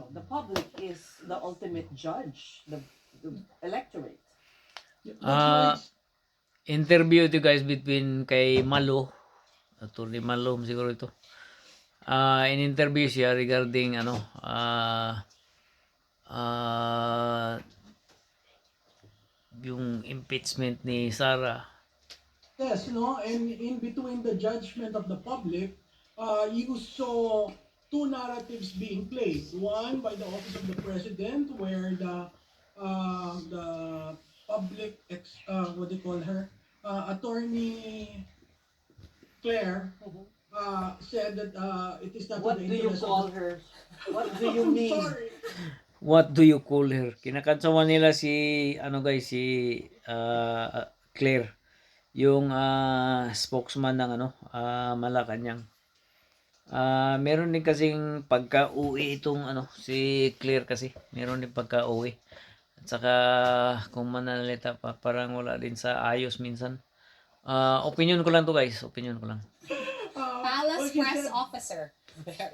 know, the public is the ultimate judge, the, the electorate. Ah, interview ito guys between kay Malo, Attorney Malo siguro ito. Ah, in interview siya regarding ano, ah ah yung impeachment ni Sara. Yes, no, and in between the judgment of the public, uh, you saw two narratives being played. One by the office of the president, where the uh, the public, ex, uh, what do you call her, uh, attorney Claire, uh, said that uh, it is not What do you call of her? What do you I'm mean? sorry. What do you call her? Kinakantsawan nila si ano guys si ah, Claire yung ah, spokesman ng ano ah, Malacanang. Ah, meron din kasing pagka-uwi itong ano si Claire kasi. Meron din pagka-uwi. At saka kung manalita pa parang wala din sa ayos minsan. Ah, opinion ko lang to guys, opinion ko lang. Uh, Palace press said- officer.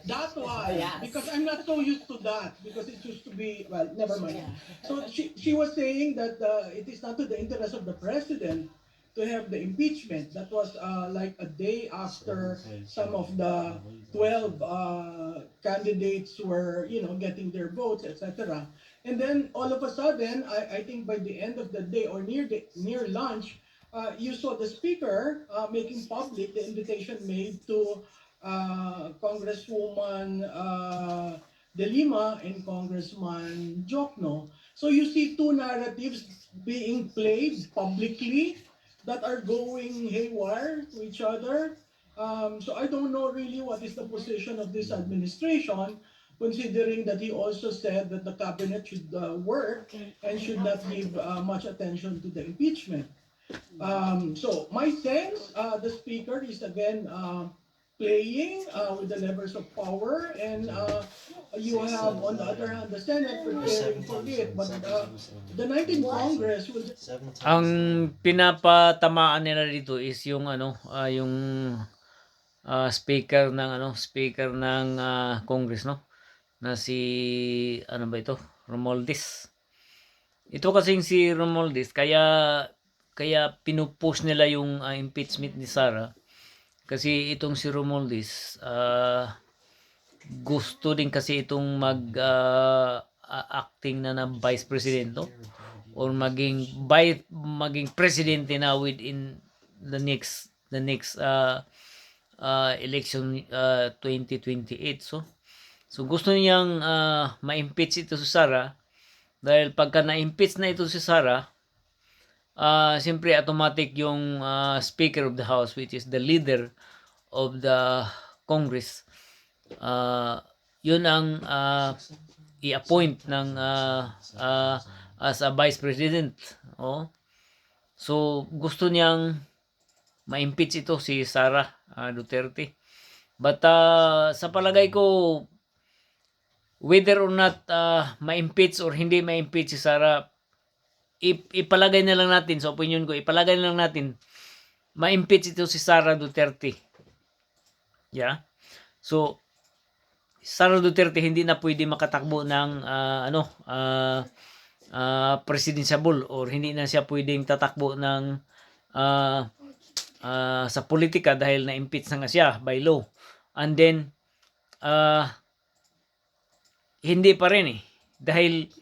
That's why. Yes. Because I'm not so used to that. Because it used to be, well, never mind. So she, she was saying that uh, it is not to the interest of the president to have the impeachment. That was uh, like a day after some of the 12 uh, candidates were, you know, getting their votes, etc. And then all of a sudden, I, I think by the end of the day or near the near lunch, uh, you saw the speaker uh, making public the invitation made to uh, Congresswoman uh, De Lima and Congressman Jokno. So you see two narratives being played publicly that are going haywire to each other. Um, so I don't know really what is the position of this administration, considering that he also said that the cabinet should uh, work and should not give uh, much attention to the impeachment. Um, so my sense, uh, the speaker is again uh, playing uh, with the levers of power, and uh, you have on the other hand the Senate preparing for it. But uh, the 19th Congress will Ang pinapatamaan nila dito is yung ano, ah, yung ah, speaker ng ano, speaker ng ah, Congress no na si ano ba ito? Romualdez. Ito kasing si Romualdez kaya kaya pinupush nila yung ah, impeachment ni Sara kasi itong si Romualdez ah, gusto din kasi itong mag a- acting na na vice president no? or maging by maging presidente na within the next the next uh, uh, election uh, 2028 so so gusto niyang uh, ma-impeach ito si Sara dahil pagka na-impeach na ito si Sara uh, siyempre automatic yung uh, speaker of the house which is the leader of the congress uh, yun ang uh, i-appoint ng uh, uh, as a vice president. Oh. So gusto niyang ma-impeach ito si Sara uh, Duterte. But uh, sa palagay ko whether or not uh, ma-impeach or hindi ma-impeach si Sara ipalagay na lang natin sa opinion ko ipalagay na lang natin ma-impeach ito si Sara Duterte. Yeah. So Sara Duterte hindi na pwede makatakbo ng ah, ano ah ah, presidentiable or hindi na siya pwedeng tatakbo ng ah, ah, sa politika dahil na-impeach na nga siya by law. And then ah, hindi pa rin eh dahil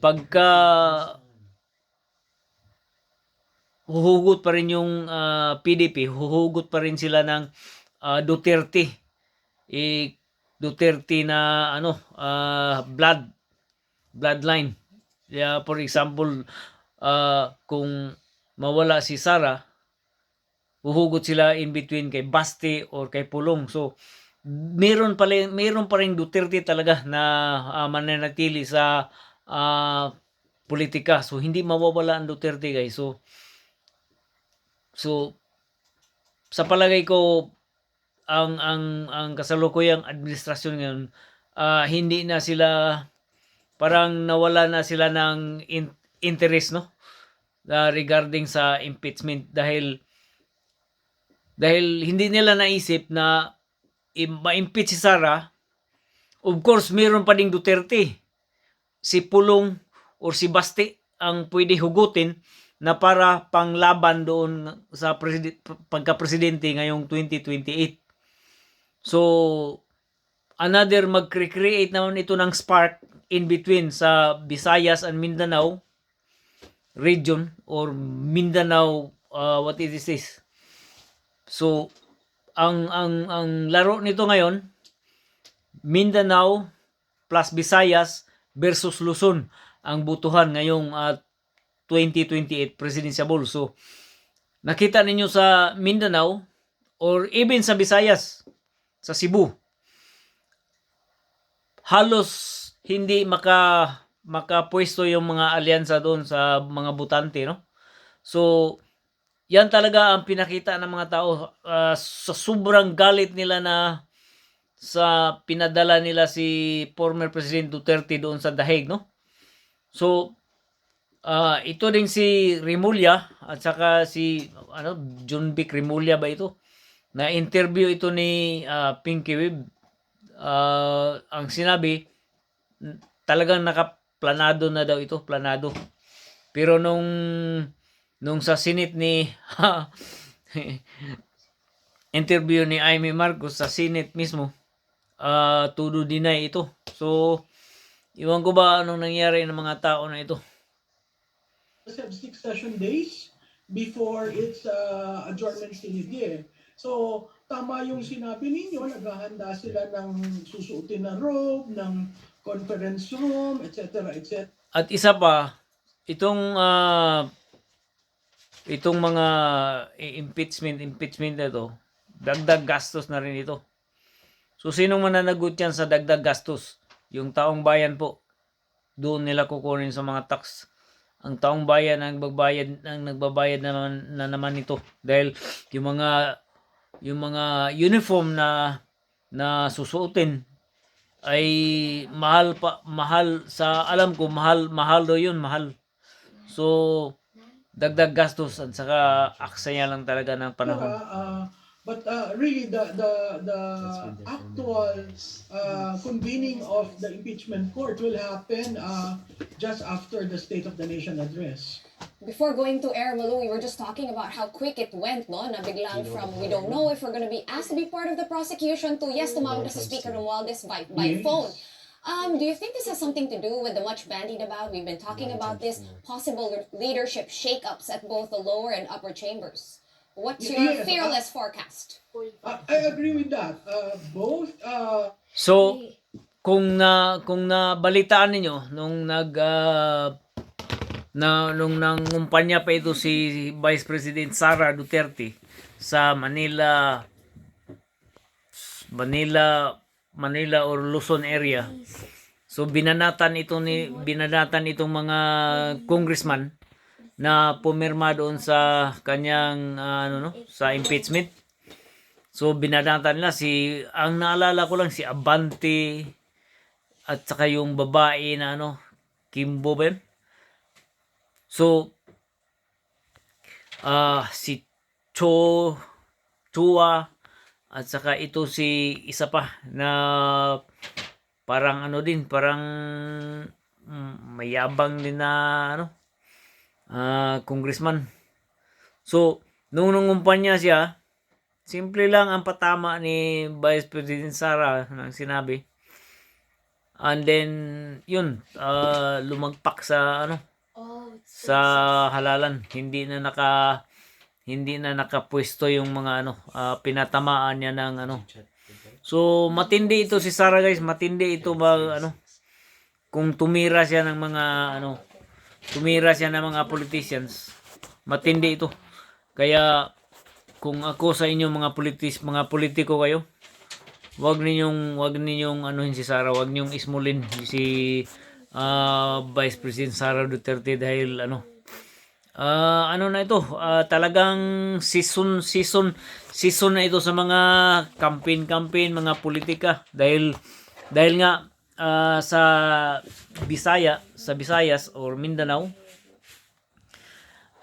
pagka huhugot pa rin yung ah, PDP, huhugot pa rin sila ng ah, Duterte. Eh, Duterte na ano, ah, blood bloodline. Yeah, for example, ah, kung mawala si Sara, huhugot sila in between kay Basti or kay Pulong. So, meron pa rin, meron pa rin Duterte talaga na ah, mananatili sa ah, politika. So, hindi mawawala ang Duterte, guys. So, so sa palagay ko ang ang ang kasalukuyang administrasyon ngayon ah, hindi na sila parang nawala na sila ng in- interest no? Ah, regarding sa impeachment dahil dahil hindi nila naisip na ma-impeach si Sara. Of course, meron pa ding Duterte. Si Pulong or si Basti ang pwede hugutin na para panglaban doon sa preside- pagka-presidente ngayong 2028. So, another mag-create naman ito ng spark in between sa Visayas and Mindanao region or Mindanao uh, what is this so ang ang ang laro nito ngayon Mindanao plus Visayas versus Luzon ang butuhan ngayong uh, 2028 presidential so nakita ninyo sa Mindanao or even sa Visayas sa Cebu halos hindi maka makapwesto yung mga alyansa doon sa mga butante no? So yan talaga ang pinakita ng mga tao ah, sa sobrang galit nila na sa pinadala nila si former President Duterte doon sa Dahig no? So ah, ito din si Rimulya at saka si ano John Vic Rimulya ba ito na interview ito ni ah, Pinky Web Ah, ang sinabi talagang nakaplanado na daw ito, planado. Pero nung nung sa Senate ni interview ni Amy Marcos sa Senate mismo, ah todo deny ito. So, iwan ko ba anong nangyari ng mga tao na ito. Six session days before its uh, adjournment sinigye. So, tama yung sinabi ninyo, naghahanda sila ng susuotin na robe, ng conference room, etc. etc. At isa pa, itong ah, itong mga impeachment impeachment na ito, dagdag gastos na rin ito. So sinong mananagot yan sa dagdag gastos? Yung taong bayan po. Doon nila kukunin sa mga tax. Ang taong bayan ang magbayad ang nagbabayad naman na naman ito. Dahil yung mga yung mga uniform na na susuotin ay mahal pa mahal sa alam ko mahal mahal do yun mahal. So dagdag gastos at saka aksaya lang talaga ng panahon. Uh, uh, but uh, really, the the the actual uh, convening of the impeachment court will happen uh, just after the State of the Nation address. Before going to air, Malu, we were just talking about how quick it went, no? Na biglang from we don't know if we're going to be asked to be part of the prosecution to yes, tumawag na si Speaker Romualdez by, by Yes. phone. Um, do you think this has something to do with the much bandied about? We've been talking about this possible le- leadership shakeups at both the lower and upper chambers. What's your Yes, uh, fearless forecast? Uh, I agree with that. Uh, both uh, so kung na kung nabalitaan ninyo nung nag ah, na nung nangumpanya pa ito si Vice President Sara Duterte sa Manila Manila Manila or Luzon area. So binanatan ito ni binanatan itong mga congressman na pumirma doon sa kanyang ah, ano no sa impeachment. So binanatan nila si ang naalala ko lang si Abante at saka yung babae na ano Kimbo ba? So ah si Cho Chua at saka ito si isa pa na parang ano din parang mm, mayabang din na ano ah congressman. So nung nangumpanya siya simple lang ang patama ni Vice President Sara nang sinabi. And then yun ah, lumagpak sa ano sa halalan. Hindi na naka hindi na nakapwesto yung mga ano ah, pinatamaan niya ng ano. So matindi ito si Sara guys. Matindi ito ba ano kung tumira siya ng mga ano tumira siya ng mga politicians. Matindi ito. Kaya kung ako sa inyo mga politis mga politiko kayo wag ninyong wag ninyong anuhin si Sara wag ninyong ismulin si ah, Vice President Sara Duterte dahil ano. Ah, ano na ito? Ah, talagang season season season na ito sa mga campaign-campaign, mga politika. Dahil dahil nga ah, sa Bisaya, sa Visayas or Mindanao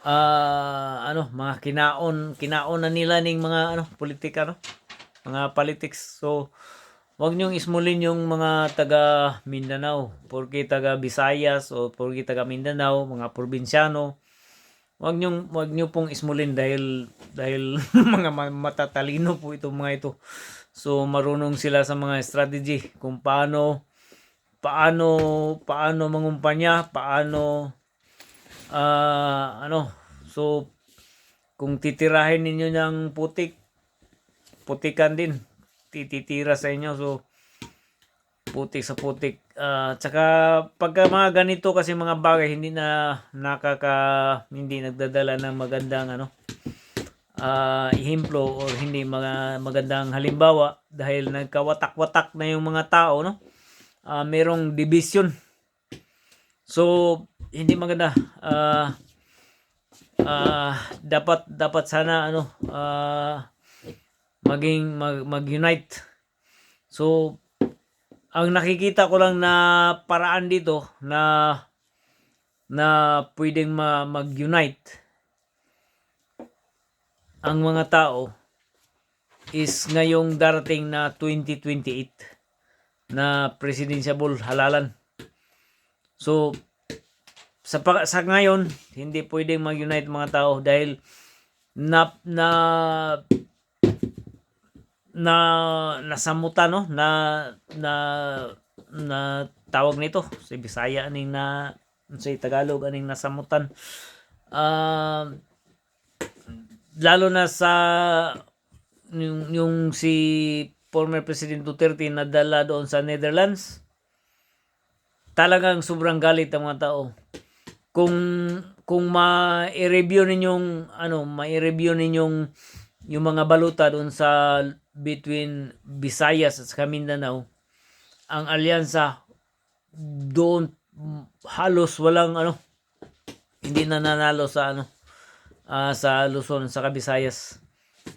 ah ano, mga kinaon, kinaon na nila ning mga ano, politika no. Mga politics. So wag niyong ismulin yung mga taga Mindanao, porque taga Visayas o porque taga Mindanao, mga probinsyano. Wag niyong wag niyo pong ismulin dahil dahil mga ma- matatalino po itong mga ito. So marunong sila sa mga strategy kung paano paano paano mangumpanya, paano ah ano. So kung titirahin ninyo ng putik, putikan din. Tititira sa inyo. So putik sa putik. Ah, tsaka pagka mga ganito kasi mga bagay hindi na nakaka hindi nagdadala ng magandang ano ah ihimplo or hindi mga magandang halimbawa dahil nagkawatak-watak na yung mga tao no ah merong division. So hindi maganda. Ah ah dapat dapat sana ano ah maging mag, mag-unite. So ang nakikita ko lang na paraan dito na na pwedeng ma, mag-unite ang mga tao is ngayong darating na 2028 na presidential halalan. So sa sa ngayon hindi pwedeng mag-unite mga tao dahil na na na nasamutan no? Na na na tawag nito. Sa Bisaya aning na sa Tagalog aning nasamutan. Ah lalo na sa yung, yung si former President Duterte na dala doon sa Netherlands. Talagang sobrang galit ang mga tao. Kung kung ma-review ninyong ano ma-review ninyong yung mga baluta doon sa between Visayas at Mindanao ang alyansa doon halos walang ano hindi nananalo sa ano ah, sa Luzon sa Visayas.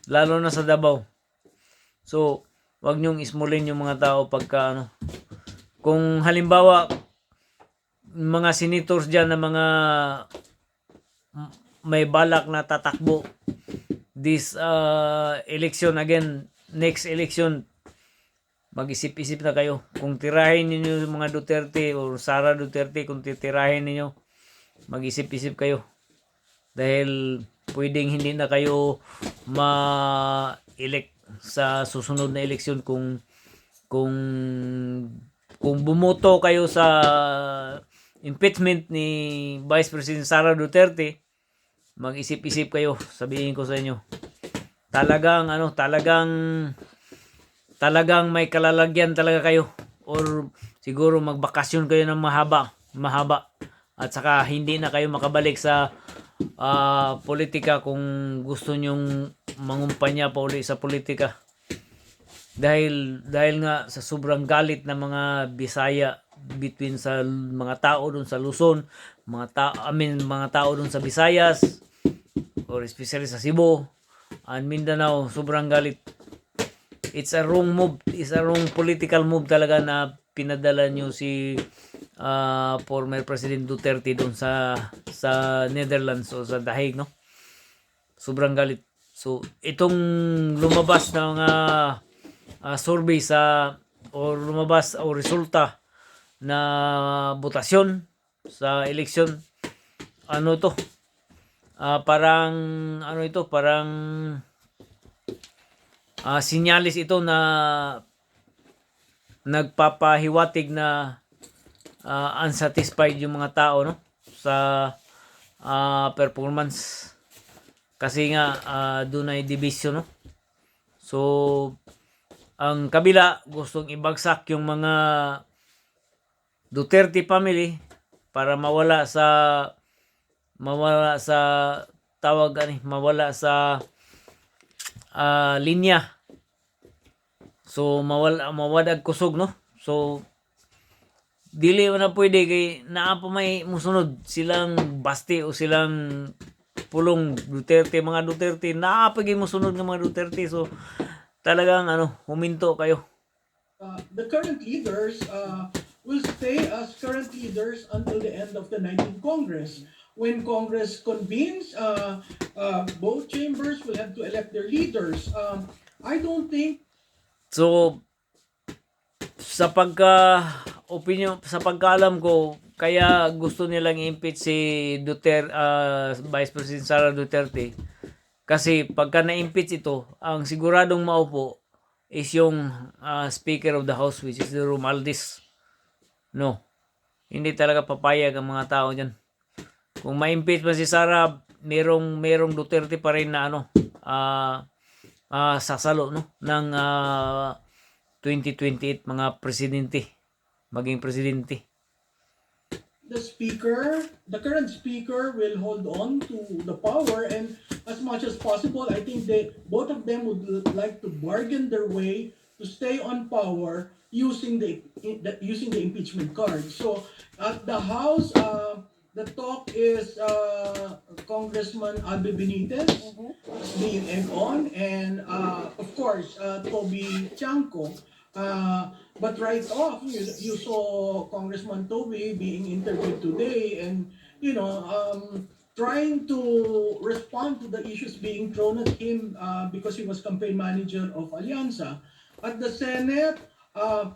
Lalo na sa Davao. So wag niyong ismulin yung mga tao pagka ano. Kung halimbawa mga senators diyan na mga may balak na tatakbo this uh, election again next election mag-isip-isip na kayo. Kung tirahin ninyo yung mga Duterte o Sara Duterte kung titirahin ninyo mag-isip-isip kayo. Dahil pwedeng hindi na kayo ma-elect sa susunod na eleksyon kung kung kung bumoto kayo sa impeachment ni Vice President Sara Duterte mag-isip-isip kayo. Sabihin ko sa inyo talagang ano talagang talagang may kalalagyan talaga kayo or siguro magbakasyon kayo ng mahaba mahaba. At saka hindi na kayo makabalik sa ah, politika kung gusto nyong mangumpanya pa uli sa politika dahil dahil nga sa sobrang galit ng mga Bisaya between sa mga tao doon sa Luzon, mga tao I mean, mga tao doon sa Visayas or especially sa Cebu and Mindanao, sobrang galit. It's a wrong move, it's a wrong political move talaga na pinadala niyo si ah, former President Duterte doon sa sa Netherlands o sa Dahig, no? Sobrang galit. So, itong lumabas na mga ah, survey sa o lumabas o resulta na botasyon sa eleksyon ano to Ah, parang ano ito parang ah, sinyalis ito na nagpapahiwatig na ah, unsatisfied yung mga tao no? Sa ah, performance. Kasi nga ah, doon ay division no? So ang kabila gustong ibagsak yung mga Duterte family para mawala sa mawala sa tawag ani mawala sa ah, linya so mawala mawadag kusog no so dili na pwede kay naa pa may musunod silang basti o silang pulong Duterte mga Duterte naa pa gyud musunod ng mga Duterte so talagang ano huminto kayo Uh, the current leaders uh, will stay as current leaders until the end of the 19th Congress. When Congress convenes, uh, uh, both chambers will have to elect their leaders. Um, I don't think So, sa pagka opinion sa pagkaalam ko kaya gusto nilang impeach si Duterte ah, Vice President Sara Duterte. Kasi pagka na-impeach ito ang siguradong maupo is yung ah, Speaker of the House which is the Romualdez no. Hindi talaga papayag ang mga tao diyan kung ma-impeach man si Sara merong merong Duterte pa rin na ano ah ah, sasalo no ng ah, 2028 mga presidente maging presidente the speaker, the current speaker will hold on to the power and as much as possible, I think they, both of them would like to bargain their way to stay on power using the, the using the impeachment card. So at the House, uh, the talk is uh, Congressman Albe Benitez being egg on and uh, of course uh, Toby Chanko. Uh, but right off, you, you saw Congressman Toby being interviewed today and, you know, um, trying to respond to the issues being thrown at him uh, because he was campaign manager of Alianza. At the Senate, uh,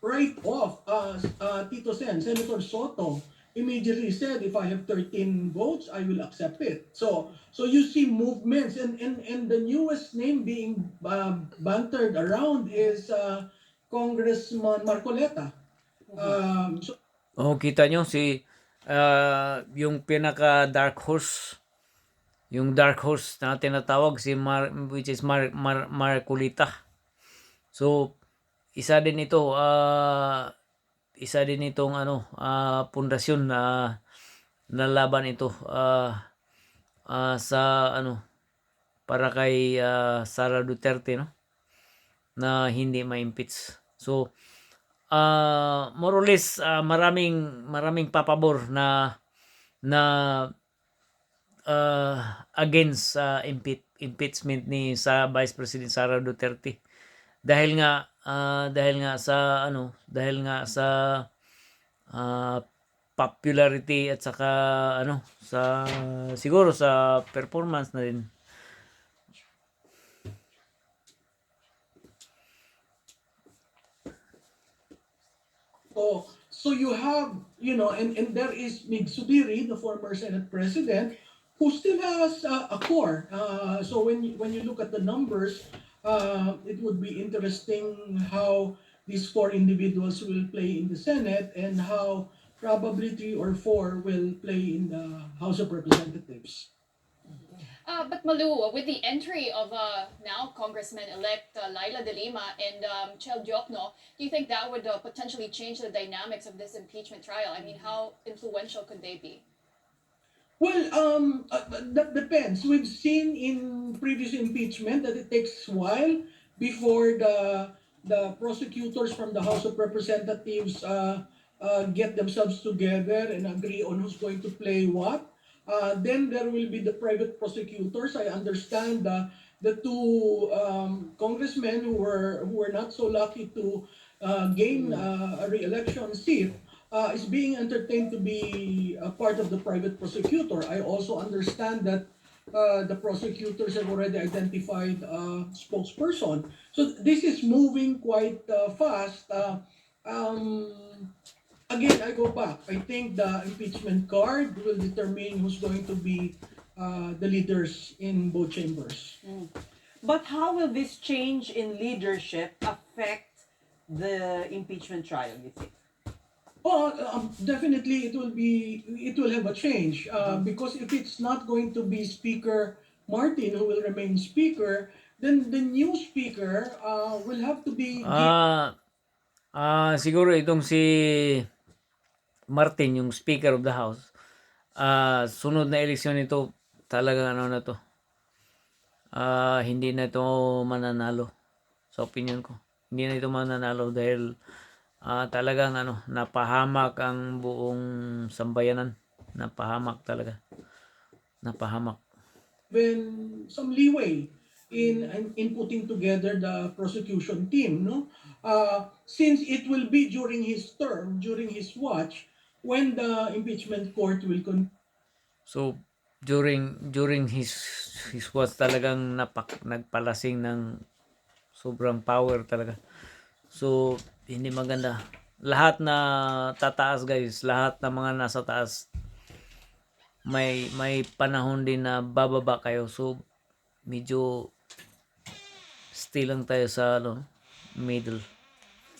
right off, uh, uh, Tito Sen, Senator Soto, immediately said, if I have 13 votes, I will accept it. So, so you see movements, and and and the newest name being uh, bantered around is uh, Congressman Marcoleta. Um, so Oh, kita nyo si ah, yung pinaka dark horse yung dark horse na tinatawag si Mar, which is Mar, Mar, Marcolita. So isa din ito ah isa din itong ano ah, pundasyon na na laban ito ah, ah, sa ano para kay ah, Sara Duterte no na hindi ma-impeach. So ah more or less ah, maraming maraming papabor na na ah, against impe- impeachment ni sa Vice President Sara Duterte dahil nga ah, dahil nga sa ano dahil nga sa ah, popularity at saka ano sa siguro sa performance na din Oh, so you have, you know, and, and there is Mig Subiri, the former Senate President, who still has uh, a core. Uh, so when you, when you look at the numbers, uh, it would be interesting how these four individuals will play in the Senate and how probably three or four will play in the House of Representatives. Uh, but Malu, with the entry of uh, now Congressman-elect uh, Laila De Lima and um, Chel Diokno, do you think that would uh, potentially change the dynamics of this impeachment trial? I mean, how influential could they be? Well, um, uh, that depends. We've seen in previous impeachment that it takes a while before the the prosecutors from the House of Representatives uh, uh, get themselves together and agree on who's going to play what. Uh, then there will be the private prosecutors. I understand uh, the two um, congressmen who were who were not so lucky to uh, gain uh, a re-election seat uh, is being entertained to be a part of the private prosecutor. I also understand that uh, the prosecutors have already identified a spokesperson. So this is moving quite uh, fast. Uh, um, again, I go back. I think the impeachment card will determine who's going to be uh, the leaders in both chambers. But how will this change in leadership affect the impeachment trial, you think? Oh, um, definitely it will be it will have a change uh, because if it's not going to be Speaker Martin who will remain Speaker, then the new Speaker uh, will have to be. Ah, ah siguro itong si Martin, yung Speaker of the House, ah sunod na eleksyon ito, talagang ano na to, ah hindi na ito mananalo, sa opinion ko. Hindi na ito mananalo dahil ah talagang ano, napahamak ang buong sambayanan. Napahamak talaga. Napahamak. given some leeway in, in in putting together the prosecution team no uh, since it will be during his term during his watch when the impeachment court will con- So during during his his was talagang napak nagpalasing ng sobrang power talaga. So hindi maganda. Lahat na tataas guys, lahat ng mga nasa taas may may panahon din na bababa kayo. So medyo still lang tayo sa ano, middle.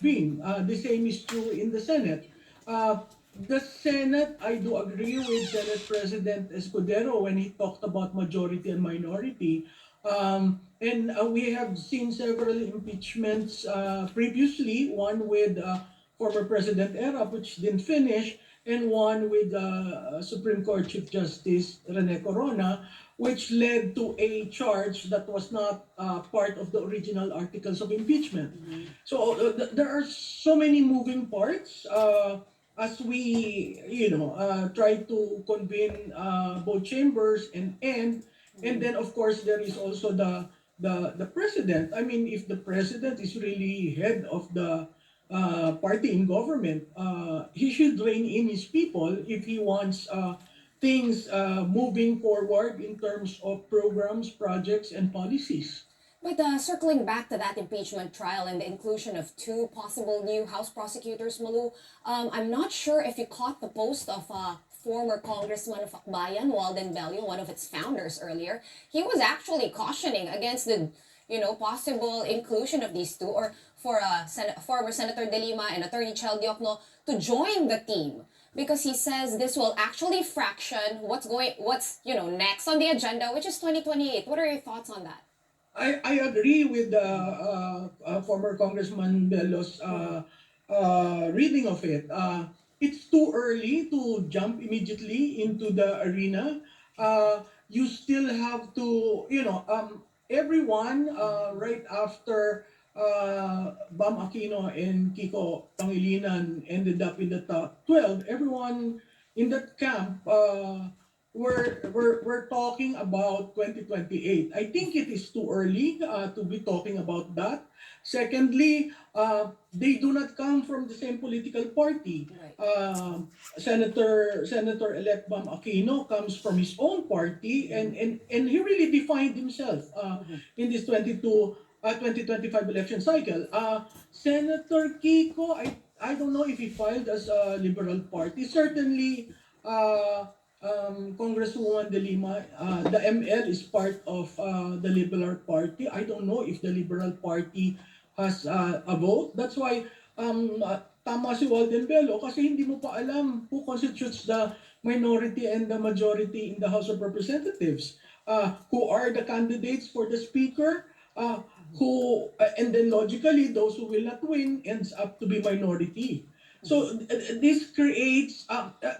being. Uh, the same is true in the Senate. Uh, the Senate, I do agree with Senate President Escudero when he talked about majority and minority. Um, and uh, we have seen several impeachments uh, previously, one with uh, former President Erap, which didn't finish, and one with uh, Supreme Court Chief Justice Rene Corona, which led to a charge that was not uh, part of the original articles of impeachment. So uh, th- there are so many moving parts uh, as we, you know, uh, try to convene uh, both chambers and end. And then, of course, there is also the the the president. I mean, if the president is really head of the uh, party in government, uh, he should rein in his people if he wants uh, things uh, moving forward in terms of programs, projects, and policies. But uh, circling back to that impeachment trial and the inclusion of two possible new House prosecutors, Malu, um, I'm not sure if you caught the post of uh, former Congressman of Akbayan, Walden Bello, one of its founders earlier. He was actually cautioning against the, you know, possible inclusion of these two, or for uh, Sen- former Senator De Lima and Attorney Chel Diokno to join the team because he says this will actually fraction what's going, what's you know next on the agenda, which is 2028. What are your thoughts on that? I, I agree with the uh, uh, former Congressman Bello's uh, uh, reading of it. It's too early to jump immediately into the arena. Uh, you still have to, you know, um, everyone uh, right after uh, Bam Aquino and Kiko Pangilinan ended up in the top 12, everyone in that camp uh, we're, we're, we're talking about 2028. I think it is too early uh, to be talking about that. Secondly, uh, they do not come from the same political party. Right. Um Senator Senator elect Bam Aquino comes from his own party and and, and he really defined himself uh, in this 22 uh, 2025 election cycle. Uh, Senator Kiko, I I don't know if he filed as a liberal party. Certainly, uh, um, Congresswoman De Lima, uh, the ML is part of uh, the Liberal Party. I don't know if the Liberal Party has uh, a vote. That's why um, uh, tama si Walden Bello kasi hindi mo pa alam who constitutes the minority and the majority in the House of Representatives. Uh, who are the candidates for the Speaker? Uh, who uh, and then logically those who will not win ends up to be minority. So uh, this creates uh, uh,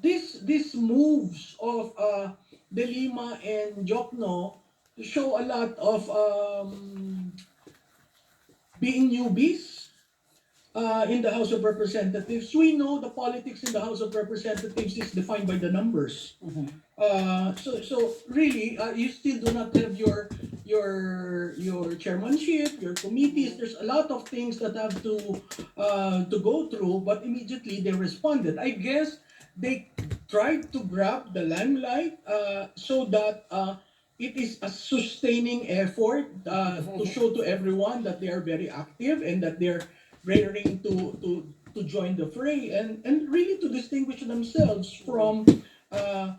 this this moves of uh, De Lima and Jokno show a lot of um, being newbies uh, in the House of Representatives. We know the politics in the House of Representatives is defined by the numbers. Uh, so so really, uh, you still do not have your your your chairmanship, your committees. There's a lot of things that have to uh, to go through, but immediately they responded. I guess they tried to grab the limelight uh, so that uh, it is a sustaining effort uh, to show to everyone that they are very active and that they're raring to to to join the fray and and really to distinguish themselves from uh,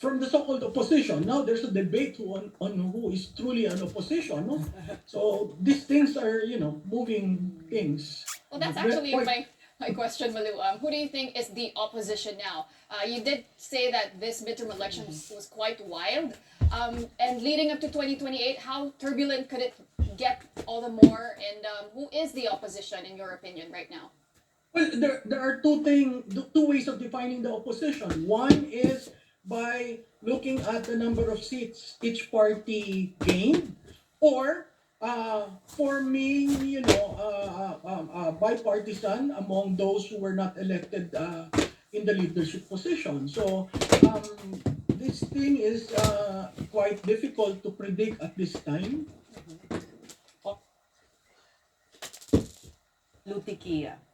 from the so-called opposition. Now there's a debate on, on who is truly an opposition. No? So these things are, you know, moving things. Well, that's actually quite- my, my question, Malu. Um, who do you think is the opposition now? Uh, you did say that this midterm election was, was quite wild. Um, and leading up to 2028, how turbulent could it get all the more? And um, who is the opposition, in your opinion, right now? Well, there, there are two thing, two ways of defining the opposition. One is by looking at the number of seats each party gained, or uh, forming, you know, uh, uh, uh, bipartisan among those who were not elected uh, in the leadership position. So um, this thing is uh, quite difficult to predict at this time. Lutikia.